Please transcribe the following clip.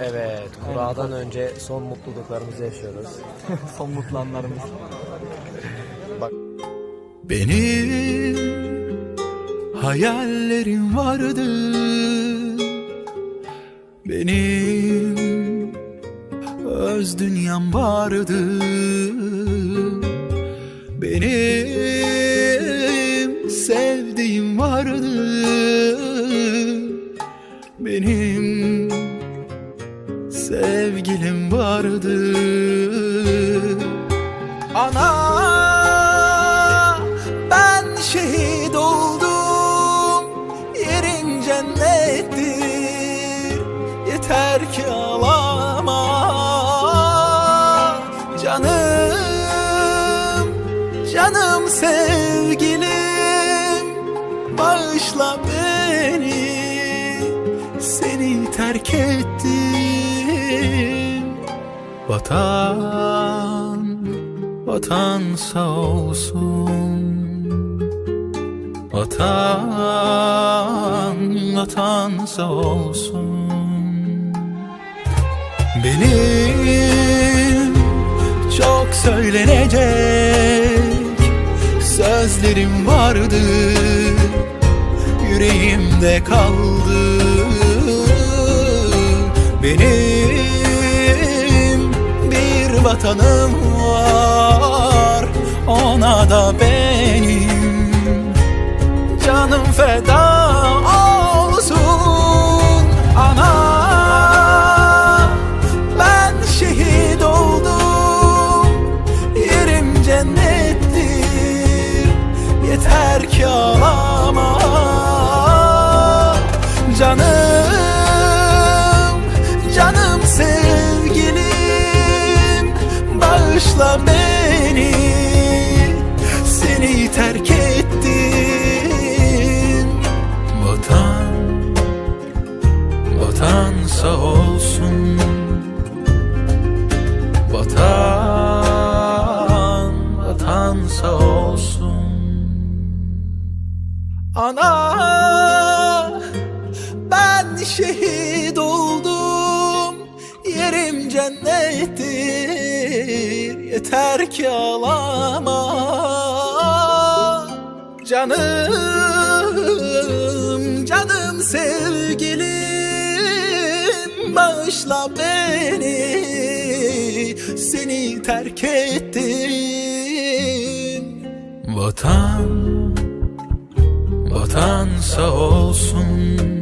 Evet, kuradan önce son mutluluklarımızı yaşıyoruz. Son mutlu anlarımız. Benim hayallerim vardı Benim öz dünyam vardı Benim sevdiğim vardı Benim sevgilim vardı. Ana ben şehit oldum Yerin cennettir Yeter ki ağlama Canım Canım sevgilim. Bağışla beni Seni terk ettim Vatan, vatan sağ olsun. Vatan, vatan sağ olsun. Benim çok söylenecek sözlerim vardı. Yüreğimde kaldı. Benim vatanım var Ona da benim. Canım feda olsun ana. Ben şehit oldum yerim cennettir. Yeter ki olsun. Ana ben şehit oldum. Yerim cennettir Yeter ki ağlama. Canım Canım sevgilim. Bağışla beni. Seni terk ettim Vatan Vatan sağ olsun